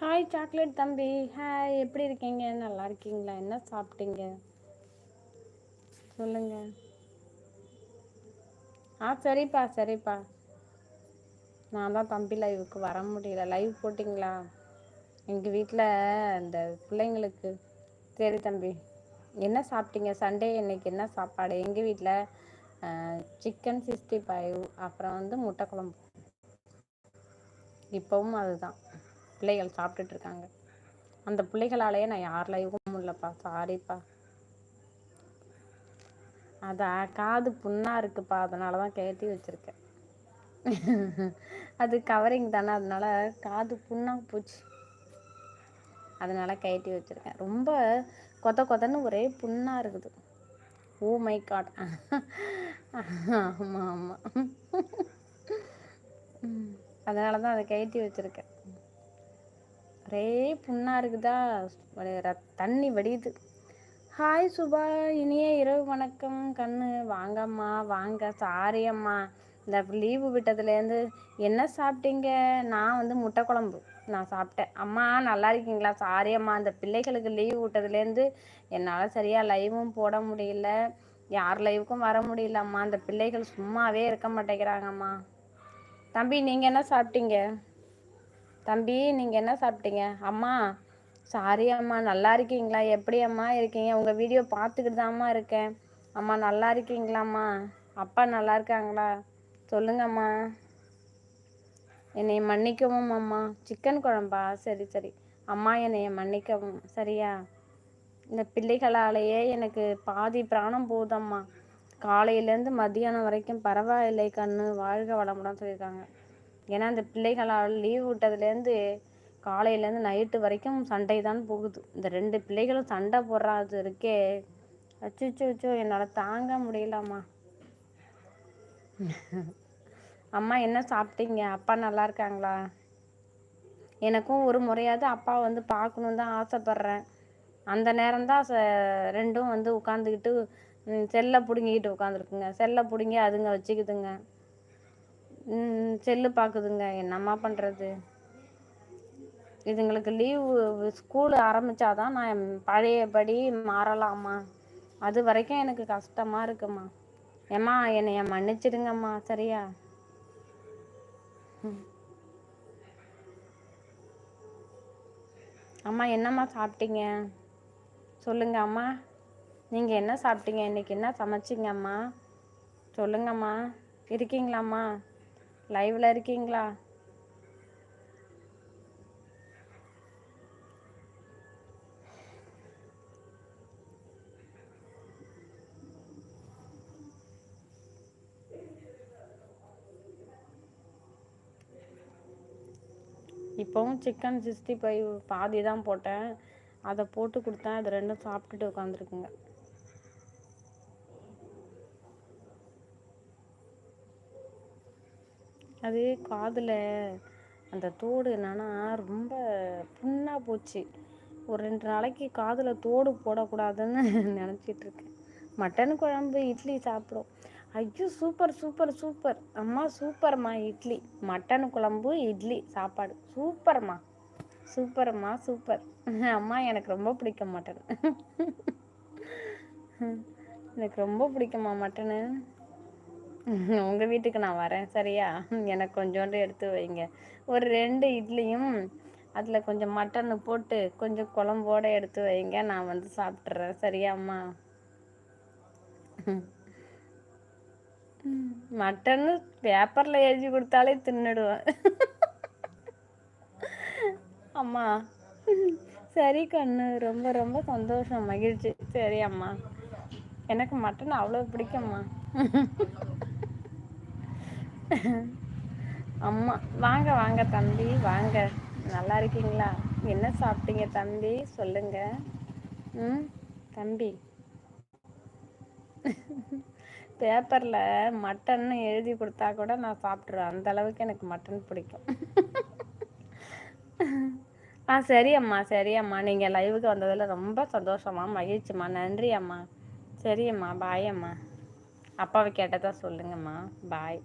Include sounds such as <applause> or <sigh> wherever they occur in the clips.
Hi chocolate தம்பி. Hi எப்படி இருக்கீங்க? நல்லா இருக்கீங்களா? என்ன சாப்பிட்டீங்க? சொல்லுங்க. ஆ சரிப்பா சரிப்பா. நான் தான் தம்பி லைவுக்கு வர முடியல. லைவ் போட்டிங்களா? எங்கள் வீட்டில் இந்த பிள்ளைங்களுக்கு சரி தம்பி. என்ன சாப்பிட்டீங்க? சண்டே இன்னைக்கு என்ன சாப்பாடு? எங்கள் வீட்டில் சிக்கன் சிக்ஸ்டி ஃபைவ் அப்புறம் வந்து முட்டை குழம்பு. இப்போவும் அதுதான். பிள்ளைகள் சாப்பிட்டுட்டு இருக்காங்க அந்த பிள்ளைகளாலேயே நான் யார் லைவும் இல்லைப்பா சாரிப்பா அதான் காது புண்ணாக இருக்குப்பா அதனால தான் கேட்டி வச்சுருக்கேன். அது கவரிங் தானே அதனால காது புண்ணாக போச்சு. அதனால கயட்டி வச்சிருக்கேன். ரொம்ப கொத்த கொத்தன்னு ஒரே புண்ணாக இருக்குது. Oh ஓ மை காட் ஆமாம் ஆமாம் அதனால தான் அதை கயட்டி வச்சிருக்கேன். ஒரே புண்ணா இருக்குதா? ரத்- தண்ணி வடியுது. ஹாய் சுபா இனிய இரவு வணக்கம். கண்ணு வாங்கம்மா வாங்க. சாரி அம்மா. இந்த லீவு விட்டதுலேருந்து என்ன சாப்பிட்டீங்க? நான் வந்து முட்டை குழம்பு நான் சாப்பிட்டேன். அம்மா நல்லா இருக்கீங்களா? சாரி அம்மா. இந்த பிள்ளைகளுக்கு லீவு விட்டதுலேருந்து என்னால் சரியாக லைவும் போட முடியல. யார் லைவுக்கும் வர முடியலம்மா அந்த பிள்ளைகள் சும்மாவே இருக்க மாட்டேங்கிறாங்கம்மா. தம்பி நீங்கள் என்ன சாப்பிட்டீங்க? தம்பி நீங்கள் என்ன சாப்பிட்டீங்க? அம்மா சாரி அம்மா நல்லா இருக்கீங்களா? எப்படி அம்மா இருக்கீங்க? உங்கள் வீடியோ பார்த்துக்கிட்டு தான்மா இருக்கேன். அம்மா நல்லா இருக்கீங்களாம்மா அப்பா நல்லா இருக்காங்களா? சொல்லுங்கம்மா என்னை மன்னிக்கவும் அம்மா. சிக்கன் குழம்பா? சரி சரி. அம்மா என்னைய மன்னிக்கவும். சரியா? இந்த பிள்ளைகளாலேயே எனக்கு பாதி பிராணம் போகுதம்மா காலையிலேருந்து மதியானம் வரைக்கும் பரவாயில்லை கண்ணு. வாழ்க வளமுடன் சொல்லியிருக்காங்க. ஏன்னா இந்த பிள்ளைகளால் லீவ் விட்டதுலேருந்து காலையிலேருந்து நைட்டு வரைக்கும் சண்டை தான் போகுது. இந்த ரெண்டு பிள்ளைகளும் சண்டை போடுறது இருக்கே. அச்சோ அச்சோ என்னால் தாங்க முடியலம்மா. அம்மா என்ன சாப்பிட்டீங்க? அப்பா நல்லா இருக்காங்களா? எனக்கும் ஒரு முறையாவது அப்பா வந்து பார்க்கணுன்னு தான் ஆசைப்பட்றேன். அந்த நேரம்தான் ச ரெண்டும் வந்து உட்காந்துக்கிட்டு செல்லை பிடுங்கிக்கிட்டு உட்காந்துருக்குங்க செல்லை பிடுங்கி அதுங்க வச்சுக்குதுங்க. செல்லு பார்க்குதுங்க என்னம்மா பண்ணுறது இதுங்களுக்கு லீவு ஸ்கூல் ஆரம்பிச்சாதான் நான் பழையபடி மாறலாம்மா அது வரைக்கும் எனக்கு கஷ்டமாக இருக்குமா? ஏம்மா என்னைய மன்னிச்சிடுங்கம்மா சரியா? அம்மா என்னம்மா சாப்பிட்டீங்க? சொல்லுங்க அம்மா. நீங்கள் என்ன சாப்பிட்டீங்க? இன்னைக்கு என்ன சமைச்சிங்கம்மா சொல்லுங்கம்மா. இருக்கீங்களாம்மா? லைவ்ல இருக்கீங்களா? இப்போவும் சிக்கன் சிக்ஸ்டி ஃபைவ் பாதி தான் போட்டேன். அதை போட்டு கொடுத்தேன். அது ரெண்டும் சாப்பிட்டுட்டு உட்காந்துருக்குங்க அது காதில் அந்த தோடு என்னன்னா ரொம்ப புண்ணாக போச்சு. ஒரு ரெண்டு நாளைக்கு காதில் தோடு போடக்கூடாதுன்னு <laughs> நினச்சிட்டு இருக்கேன் மட்டன் குழம்பு இட்லி சாப்பிடும். ஐயோ சூப்பர் சூப்பர் சூப்பர். அம்மா சூப்பர்மா இட்லி. மட்டன் குழம்பு இட்லி சாப்பாடு. சூப்பர்மா. சூப்பர்மா சூப்பர். <laughs> அம்மா எனக்கு ரொம்ப பிடிக்கும் மட்டன். <laughs> எனக்கு ரொம்ப பிடிக்குமா மட்டனு. <laughs> உங்கள் வீட்டுக்கு நான் வரேன். சரியா? எனக்கு கொஞ்சோண்டு எடுத்து வைங்க. ஒரு ரெண்டு இட்லியும் அதில் கொஞ்சம் மட்டன் போட்டு கொஞ்சம் குழம்போட எடுத்து வைங்க. நான் வந்து சாப்பிட்றேன் சரியாம்மா? மட்டன்னு பேப்பரில் எழுதி கொடுத்தாலே தின்னுடுவேன். அம்மா. சரி கண்ணு. ரொம்ப ரொம்ப சந்தோஷம். மகிழ்ச்சி. சரி அம்மா எனக்கு மட்டன் அவ்வளோ பிடிக்கும்மா. அம்மா வாங்க வாங்க தம்பி வாங்க. நல்லா இருக்கீங்களா? என்ன சாப்பிட்டீங்க தம்பி? சொல்லுங்க. ம் தம்பி. பேப்பரில் மட்டன்னு எழுதி கொடுத்தா கூட நான் சாப்பிட்ருவேன் அந்த அளவுக்கு எனக்கு மட்டன் பிடிக்கும். ஆ சரி அம்மா சரி அம்மா. நீங்கள் லைவுக்கு வந்ததில் ரொம்ப சந்தோஷமா மகிழ்ச்சிம்மா நன்றி அம்மா. சரி அம்மா பாய் அம்மா. அப்பாவை கேட்டதா சொல்லுங்கம்மா. பாய்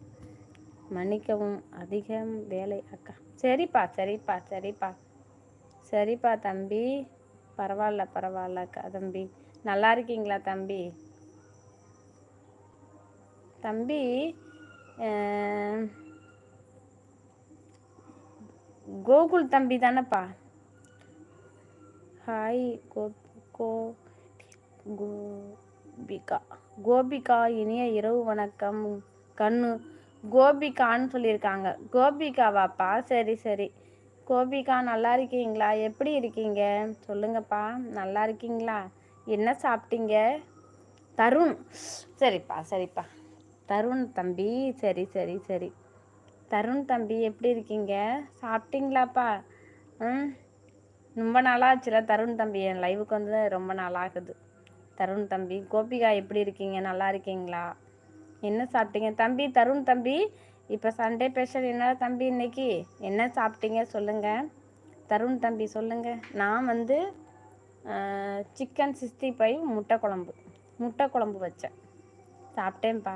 மன்னிக்கவும். அதிகம் வேலை அக்கா. சரிப்பா சரிப்பா சரிப்பா. சரிப்பா தம்பி. பரவாயில்ல பரவாயில்ல அக்கா தம்பி. நல்லா இருக்கீங்களா தம்பி? தம்பி அஹ், கோகுல் தம்பி தானேப்பா? ஹாய் கோ கோ கோபிகா. கோபிகா இனிய இரவு வணக்கம். கண்ணு கோபிகான்னு சொல்லியிருக்காங்க. கோபிகாவாப்பா சரி சரி. கோபிகா நல்லா இருக்கீங்களா? எப்படி இருக்கீங்க? சொல்லுங்கப்பா. நல்லா இருக்கீங்களா? என்ன சாப்பிட்டீங்க? தருண். சரிப்பா சரிப்பா. தருண் தம்பி. சரி சரி சரி. தருண் தம்பி எப்படி இருக்கீங்க? சாப்பிட்டீங்களாப்பா? ம்? ரொம்ப நாளாச்சுல தருண் தம்பி என் லைவுக்கு வந்து ரொம்ப நாளாகுது. தருண் தம்பி கோபிகா எப்படி இருக்கீங்க? நல்லா இருக்கீங்களா? என்ன சாப்பிட்டீங்க? தம்பி தருண் தம்பி இப்போ சண்டே ஸ்பெஷல் என்ன தம்பி இன்னைக்கு? என்ன சாப்பிட்டீங்க சொல்லுங்க. தருண் தம்பி சொல்லுங்க. நான் வந்து சிக்கன் சிக்ஸ்டி ஃபைவ் முட்டை குழம்பு. முட்டை குழம்பு வச்சேன். சாப்பிட்டேன்ப்பா.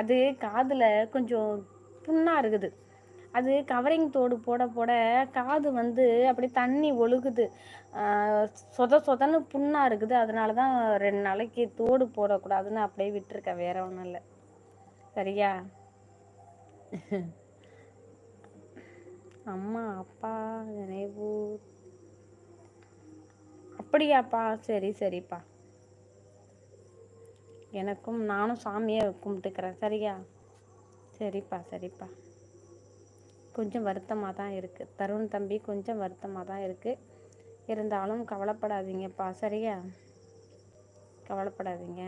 அது காதில் கொஞ்சம் புண்ணாக இருக்குது. அது கவரிங் தோடு போட போட காது வந்து அப்படி தண்ணி ஒழுகுது. சொத சொதன்னு புண்ணாக இருக்குது. அதனால தான் ரெண்டு நாளைக்கு தோடு போடக்கூடாதுன்னு அப்படியே விட்டுருக்கேன் வேற ஒன்றும் இல்லை. சரியா? அம்மா அப்பா நினைவு. அப்படியாப்பா? சரி சரிப்பா. எனக்கும் நானும் சாமியை கும்பிட்டுக்கிறேன். சரியா? சரிப்பா சரிப்பா. கொஞ்சம் வருத்தமாக தான் இருக்குது தருண் தம்பி கொஞ்சம் வருத்தமாக தான் இருக்குது இருந்தாலும் கவலைப்படாதீங்கப்பா. சரியா? கவலைப்படாதீங்க.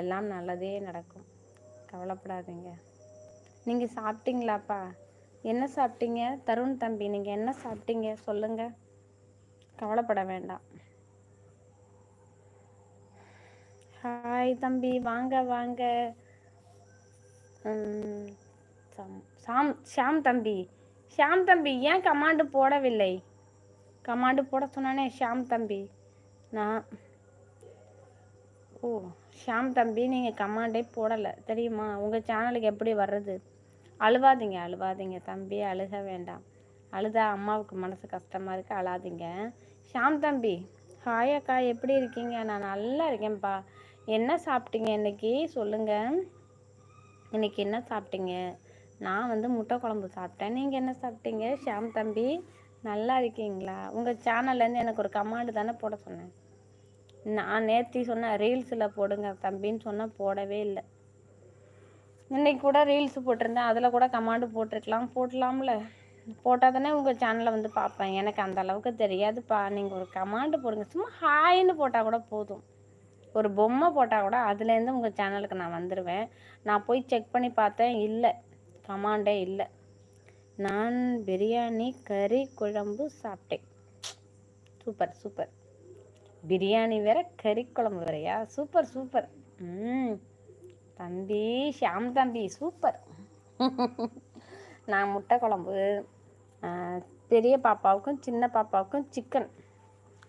எல்லாம் நல்லதே நடக்கும். கவலைப்படாதீங்க. நீங்கள் சாப்பிட்டீங்களாப்பா? என்ன சாப்பிட்டீங்க? தருண் தம்பி நீங்கள் என்ன சாப்பிட்டீங்க? சொல்லுங்கள் கவலைப்பட வேண்டாம். ஹாய் தம்பி வாங்க வாங்க. சம் சாம் ஷாம் தம்பி. ஷாம் தம்பி ஏன் கமாண்டு போடவில்லை? கமாண்டு போட சொன்னானே ஷாம் தம்பி. நான் ஓ ஷாம் தம்பி நீங்கள் கமாண்டே போடலை. தெரியுமா? உங்கள் சேனலுக்கு எப்படி வர்றது? அழுவாதீங்க அழுவாதீங்க தம்பி அழுக வேண்டாம். அழுதா அம்மாவுக்கு மனசு கஷ்டமாக இருக்குது அழாதீங்க. ஷாம் தம்பி ஹாய் அக்கா எப்படி இருக்கீங்க? நான் நல்லா இருக்கேன்ப்பா. என்ன சாப்பிட்டீங்க இன்னைக்கு? சொல்லுங்கள் இன்னைக்கு என்ன சாப்பிட்டீங்க? நான் வந்து முட்டை குழம்பு சாப்பிட்டேன். நீங்கள் என்ன சாப்பிட்டீங்க? ஷாம் தம்பி நல்லா இருக்கீங்களா? உங்கள் சேனல்லேருந்து எனக்கு ஒரு கமாண்டு தானே போட சொன்னேன். நான் நேர்த்தி சொன்னேன் ரீல்ஸில் போடுங்க தம்பின்னு சொன்னால் போடவே இல்லை. இன்னைக்கு கூட ரீல்ஸ் போட்டிருந்தேன். அதில் கூட கமாண்டு போட்டிருக்கலாம் போடலாம்ல. போட்டால் தானே உங்கள் சேனலை வந்து பார்ப்பேன். எனக்கு அந்த அளவுக்கு தெரியாதுப்பா. நீங்கள் ஒரு கமாண்டு போடுங்க. சும்மா ஹாய்னு போட்டால் கூட போதும். ஒரு பொம்மை போட்டால் கூட அதுலேருந்து உங்கள் சேனலுக்கு நான் வந்துடுவேன் நான் போய் செக் பண்ணி பார்த்தேன். இல்லை. கமாண்டே இல்லை. நான் பிரியாணி கறி குழம்பு சாப்பிட்டேன். Super super. பிரியாணி வேற கறி குழம்பு வேறையா? Super super. ம். தம்பி ஷாம் தம்பி சூப்பர். நான் முட்டை குழம்பு பெரிய பாப்பாவுக்கும் சின்ன பாப்பாவுக்கும் சிக்கன்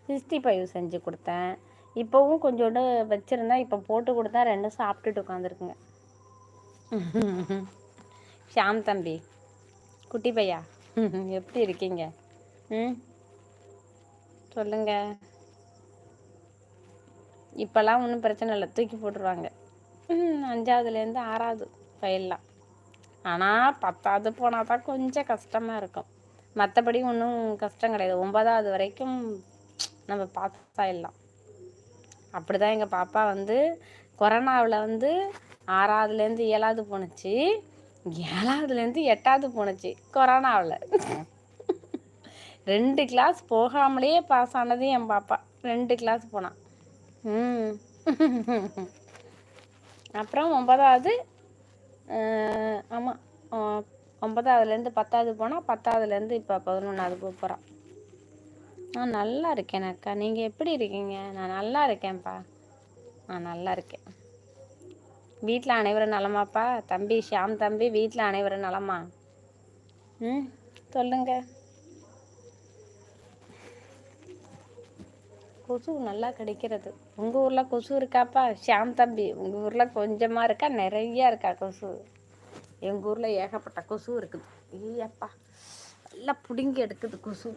சிக்ஸ்டி ஃபைவ் செஞ்சு கொடுத்தேன். இப்போவும் கொஞ்சோண்டு வச்சுருந்தேன் இப்போ போட்டு கொடுத்தா ரெண்டும் சாப்பிட்டுட்டு உட்காந்துருக்குங்க. ஷாம் தம்பி. குட்டி பையா? <laughs> எப்படி இருக்கீங்க? ம்? சொல்லுங்க. இப்போல்லாம் ஒன்றும் பிரச்சனை இல்லை. தூக்கி போட்டுருவாங்க. ம், அஞ்சாவதுலேருந்து ஆறாவது ஃபைல்லாம். ஆனால் பத்தாவது போனால் தான் கொஞ்சம் கஷ்டமாக இருக்கும். மற்றபடி ஒன்றும் கஷ்டம் கிடையாது. ஒன்பதாவது வரைக்கும் நம்ம பாஸ் ஆயிடலாம் அப்படி தான் எங்கள் பாப்பா வந்து கொரோனாவில் வந்து ஆறாவதுலேருந்து ஏழாவது போணுச்சு. ஏழாவதுலேருந்து எட்டாவது போணுச்சு கொரோனாவில். ரெண்டு கிளாஸ் போகாமலே பாஸ் ஆனது என் பாப்பா. ரெண்டு கிளாஸ் போனான் ம். அப்புறம் ஒன்பதாவது ஆமாம் ஒன்பதாவதுலேருந்து பத்தாவது போனால் பத்தாவதுலேருந்து இப்போ பதினொன்றாவது போக போகிறான் நான் நல்லா இருக்கேன் அக்கா. நீங்கள் எப்படி இருக்கீங்க? நான் நல்லா இருக்கேன்ப்பா. நான் நல்லா இருக்கேன். வீட்டில் அனைவரும் நலமாப்பா? தம்பி ஷியாம் தம்பி வீட்டில் அனைவரும் நலமா? ம் சொல்லுங்க. கொசு நல்லா கிடைக்கிறது. உங்கள் ஊரில் கொசு இருக்காப்பா? ஷியாம் தம்பி உங்கள் ஊரில் கொஞ்சமாக இருக்கா? நிறையா இருக்கா கொசு? எங்கள் ஊரில் ஏகப்பட்ட கொசு இருக்குது. ஐயப்பா நல்லா பிடுங்கி எடுக்குது கொசு.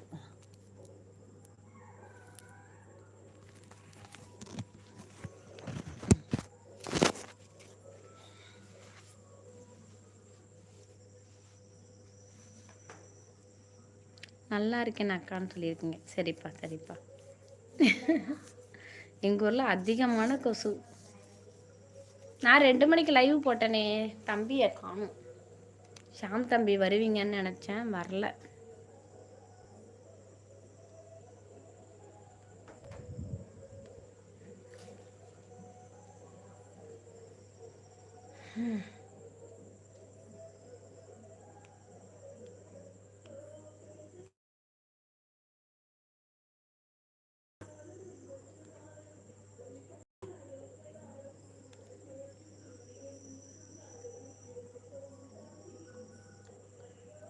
நல்லா இருக்கேன் அக்கான்னு சொல்லியிருக்கீங்க. சரிப்பா சரிப்பா. எங்கள் ஊரில் அதிகமான கொசு. நான் ரெண்டு மணிக்கு லைவ் போட்டேனே. தம்பியை காணும். ஷாம் தம்பி வருவீங்கன்னு நினச்சேன் வரல.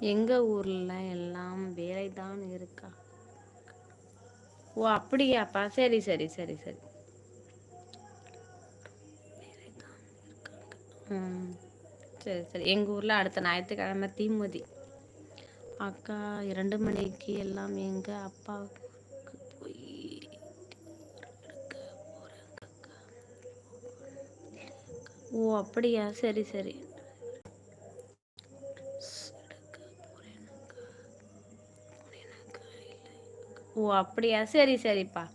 எங்கள் ஊரில் எல்லாம் வேலை தான் இருக்கா? ஓ அப்படியாப்பா. சரி சரி சரி சரி. ம். சரி சரி. எங்கள் ஊரில் அடுத்த ஞாயிற்றுக்கிழமை தீமதி. அக்கா இரண்டு மணிக்கு எல்லாம் எங்கள் அப்பா போய் ஓ அப்படியா? சரி சரி. அப்படியா? சரி சரிப்பா.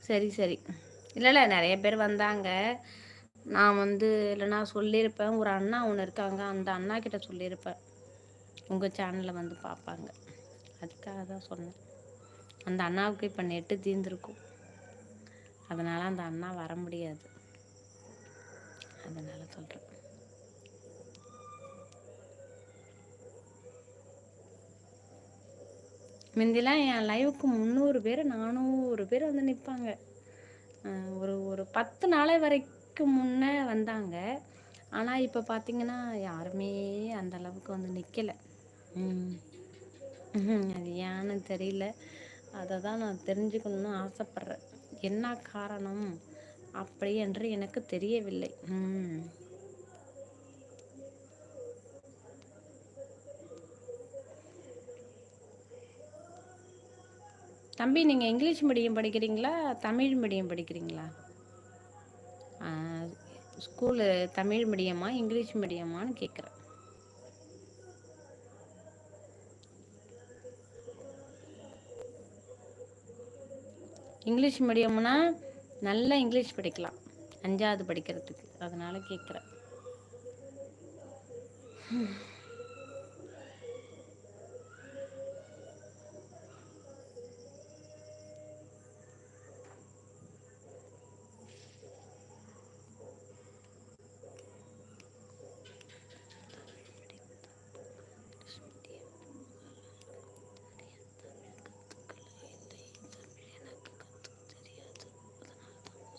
சரி சரி. இல்லை இல்லை நிறைய பேர் வந்தாங்க. நான் வந்து இல்லைனா சொல்லியிருப்பேன். ஒரு அண்ணா ஒன்று இருக்காங்க. அந்த அண்ணா கிட்ட சொல்லியிருப்பேன். உங்கள் சேனலில் வந்து பார்ப்பாங்க. அதுக்காக தான் சொன்னேன். அந்த அண்ணாவுக்கு இப்போ நெட்டு தீர்ந்துருக்கும். அதனால் அந்த அண்ணா வர முடியாது. அதனால் சொல்கிறேன் முந்திலாம் என் லைவுக்கு முந்நூறு பேர் நானூறு பேர் வந்து நிற்பாங்க ஒரு ஒரு பத்து நாளை வரைக்கும் முன்னே வந்தாங்க. ஆனால் இப்போ பார்த்தீங்கன்னா யாருமே அந்த அளவுக்கு வந்து நிற்கலை அது ஏன்னு தெரியல. அதை தான் நான் தெரிஞ்சுக்கணும்னு ஆசைப்பட்றேன். என்ன காரணம்? அப்படி என்று எனக்கு தெரியவில்லை. தம்பி நீங்கள் இங்கிலீஷ் மீடியம் படிக்கிறீங்களா? தமிழ் மீடியம் படிக்கிறீங்களா? ஸ்கூலு தமிழ் மீடியமா இங்கிலீஷ் மீடியமான்னு கேட்குறேன் இங்கிலீஷ் மீடியம்னா நல்லா இங்கிலீஷ் படிக்கலாம். அஞ்சாவது படிக்கிறதுக்கு. அதனால் கேட்குறேன்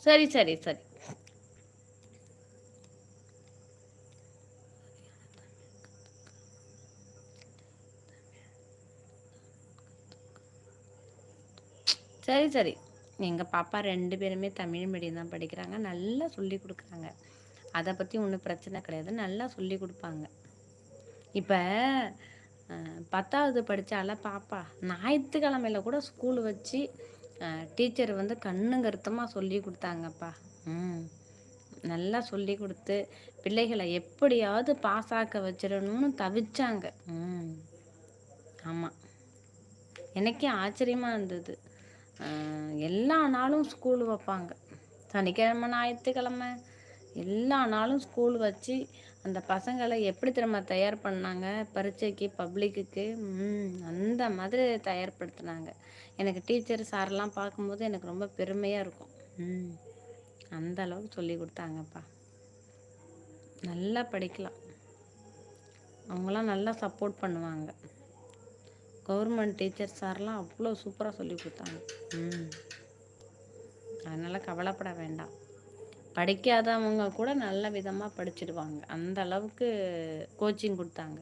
சரி சரி சரி. சரி சரி. எங்கள் பாப்பா ரெண்டு பேருமே தமிழ் மீடியம் தான் படிக்கிறாங்க. நல்லா சொல்லி கொடுக்குறாங்க. அதை பற்றி ஒன்றும் பிரச்சனை கிடையாது. நல்லா சொல்லி கொடுப்பாங்க. இப்போ பத்தாவது படித்தால பாப்பா ஞாயிற்றுக்கிழமையில கூட ஸ்கூல் வச்சு டீச்சர் வந்து கண்ணுங்கருத்தமாக சொல்லி கொடுத்தாங்கப்பா. ம். நல்லா சொல்லி கொடுத்து பிள்ளைகளை எப்படியாவது பாஸ் ஆக்க வச்சிடணும்னு தவிச்சாங்க. ம். ஆமாம் எனக்கே ஆச்சரியமாக இருந்தது. எல்லா நாளும் ஸ்கூல் வைப்பாங்க. சனிக்கிழமை ஞாயிற்றுக்கிழமை எல்லா நாளும் ஸ்கூல் வச்சு அந்த பசங்களை எப்படி திரும்ப தயார் பண்ணாங்க? பரீட்சைக்கு பப்ளிக்குக்கு அந்த மாதிரி தயார்படுத்தினாங்க. எனக்கு டீச்சர் சாரெல்லாம் பார்க்கும்போது எனக்கு ரொம்ப பெருமையாக இருக்கும். ம். அந்த அளவுக்கு சொல்லி கொடுத்தாங்கப்பா. நல்லா படிக்கலாம். அவங்களாம் நல்லா சப்போர்ட் பண்ணுவாங்க. கவர்மெண்ட் டீச்சர் சார்லாம் அவ்வளோ சூப்பராக சொல்லி கொடுத்தாங்க. ம். அதனால் கவலைப்பட வேண்டாம். படிக்காதவங்க கூட நல்ல விதமாக படிச்சிடுவாங்க. அந்த அளவுக்கு கோச்சிங் கொடுத்தாங்க.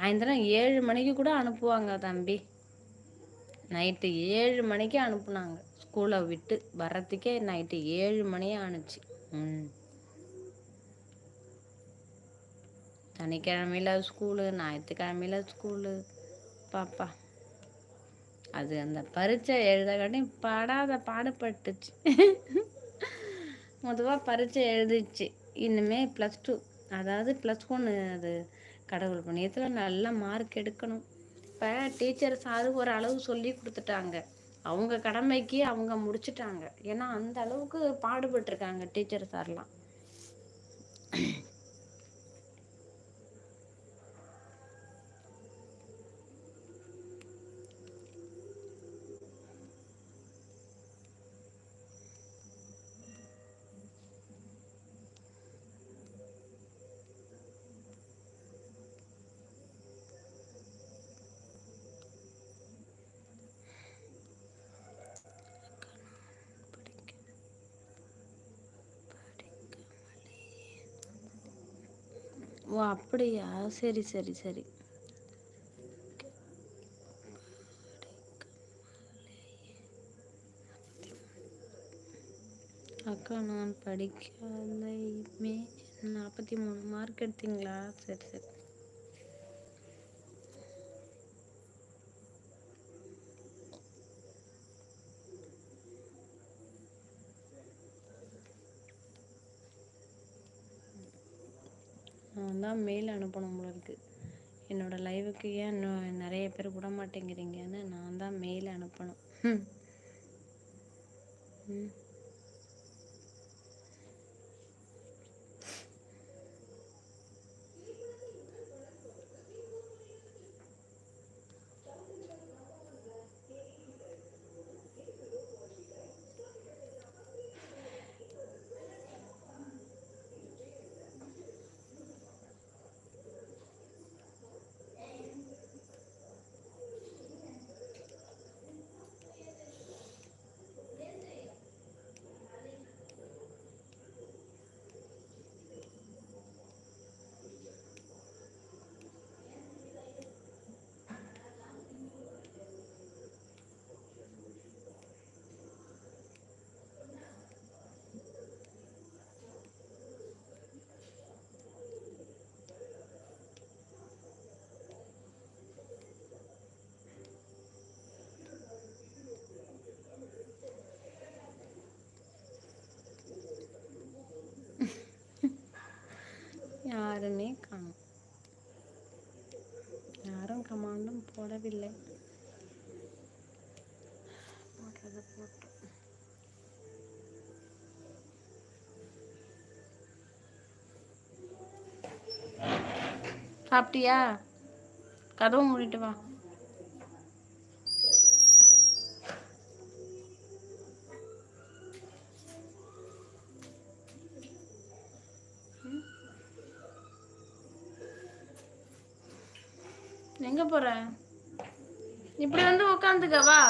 சாயந்தரம் ஏழு மணிக்கு கூட அனுப்புவாங்க தம்பி. நைட்டு ஏழு மணிக்கு அனுப்புனாங்க. ஸ்கூலை விட்டு வர்றதுக்கே நைட்டு ஏழு மணியே ஆணுச்சு. ம். சனிக்கிழமையில ஸ்கூலு ஞாயிற்றுக்கிழமையில் ஸ்கூலு பாப்பா. அது அந்த பரீட்சை எழுதக்காட்டி படாத பாடுபட்டுச்சு. <laughs> மொதவாக பரீட்சை எழுதிச்சு. இன்னுமே ப்ளஸ் டூ அதாவது ப்ளஸ் ஒன்று அது கடவுள் புண்ணியத்தில் நல்ல மார்க் எடுக்கணும். இப்போ டீச்சர் சாரு ஒரு அளவு சொல்லி கொடுத்துட்டாங்க. அவங்க கடமைக்கு அவங்க முடிச்சிட்டாங்க. ஏன்னா அந்த அளவுக்கு பாடுபட்டிருக்காங்க டீச்சர் சார்லாம் ஓ அப்படியா? சரி சரி சரி. அக்கா நான் படிக்கலைமே நாற்பத்தி மூணு மார்க் எடுத்தீங்களா? சரி சரி. தான் மெயில் அனுப்பணும் உங்களுக்கு என்னோடய என்னோட லைவுக்கு ஏன் இன்னும் நிறைய பேர் விட மாட்டேங்கிறீங்கன்னு நான் தான் மெயில் அனுப்பணும். ம். யாருமே காணும். யாரும் கமாண்டும் போடவில்லை. போட்டோம். சாப்பிட்டியா? கதவு மூடிட்டு வா. எங்க போற? இப்படி வந்து உட்காந்துக்கவா வா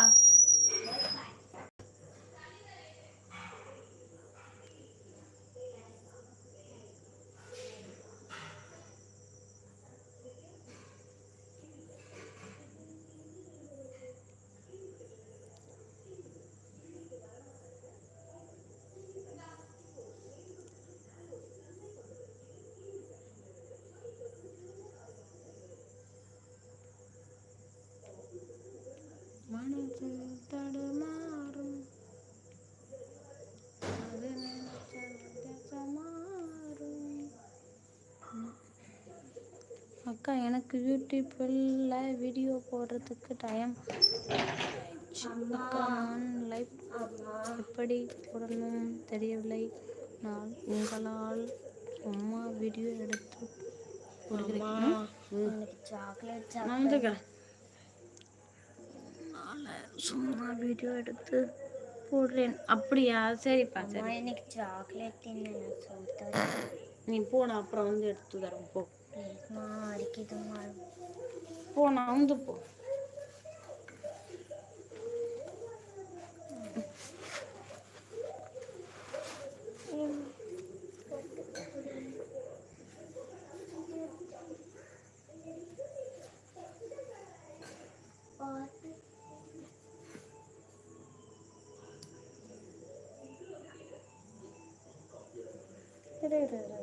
மனசு தடுமாறும் அது நினைச்சா மாறும் அக்கா எனக்கு யூடியூப்பில் வீடியோ போடுறதுக்கு டைம் அக்கா நான் லைவ் எப்படி போடணும் தெரியவில்லை. நான் உங்களால் சும்மா வீடியோ எடுத்து போடுகிறேன். சும்மா வீடியோ எடுத்து போடுறேன். அப்படியா? சரிப்பா சரி. எனக்கு சாக்லேட் நீ போ நான் அப்புறம் வந்து எடுத்து தரேன். போ. ப்ளீஸ்மா அடிக்குதுமா போ நான் வந்து போ இரு, இரு, இரு.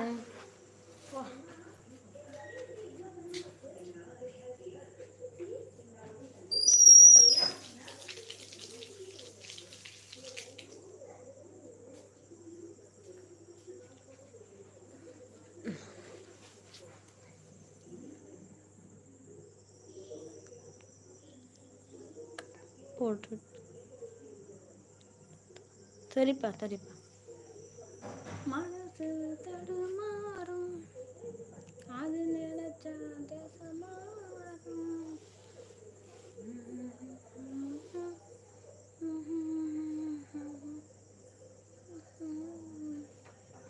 ம் போட்டு. சரிப்பா சரிப்பா. மனசு தடுமாறும். அது நினைச்சா தேசமாறும்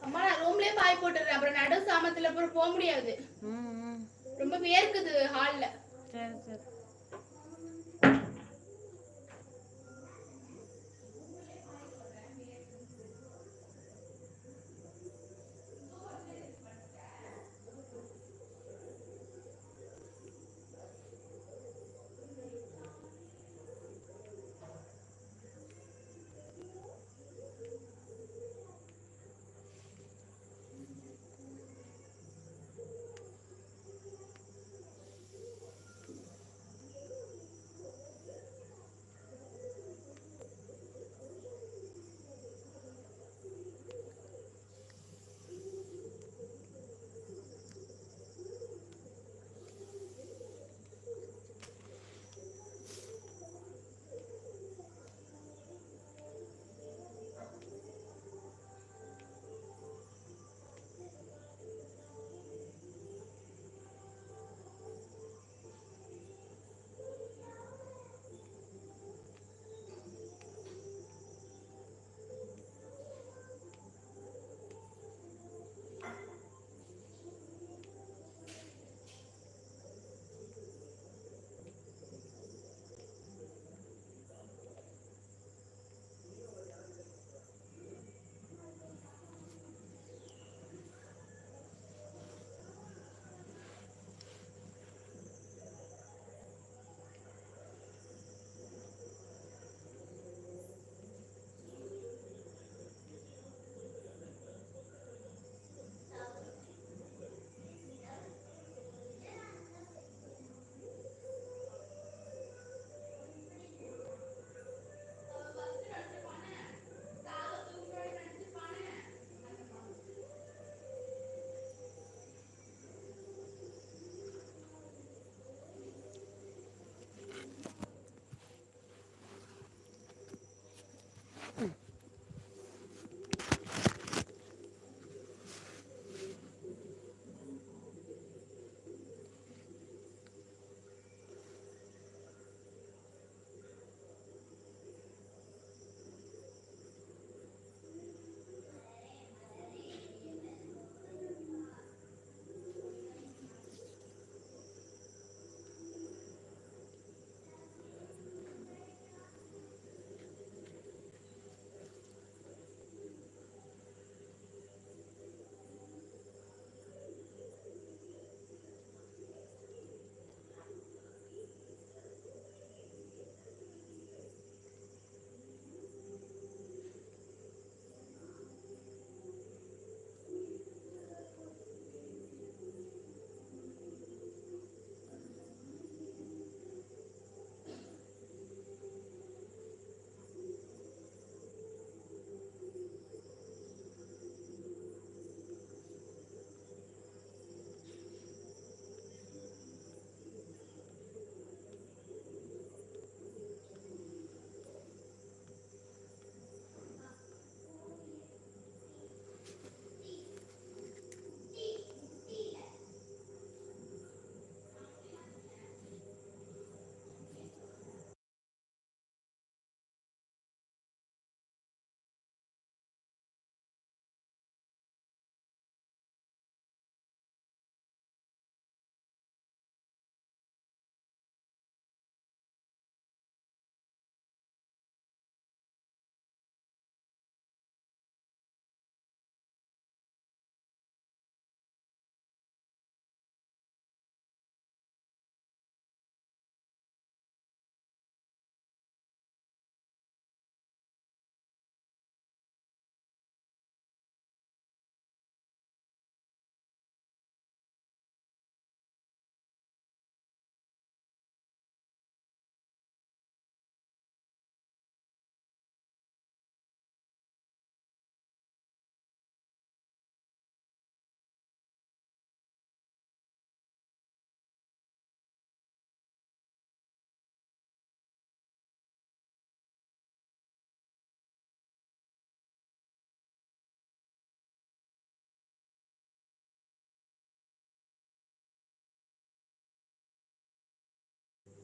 அம்மா நான் ரூம்லயே பாய் போட்டுறேன் அப்புறம் நடு சாமத்துல அப்புறம் போக முடியாது. ரொம்ப வேர்க்குது ஹால்ல சரி சரி.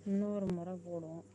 இன்னொரு முறை போடுவோம்.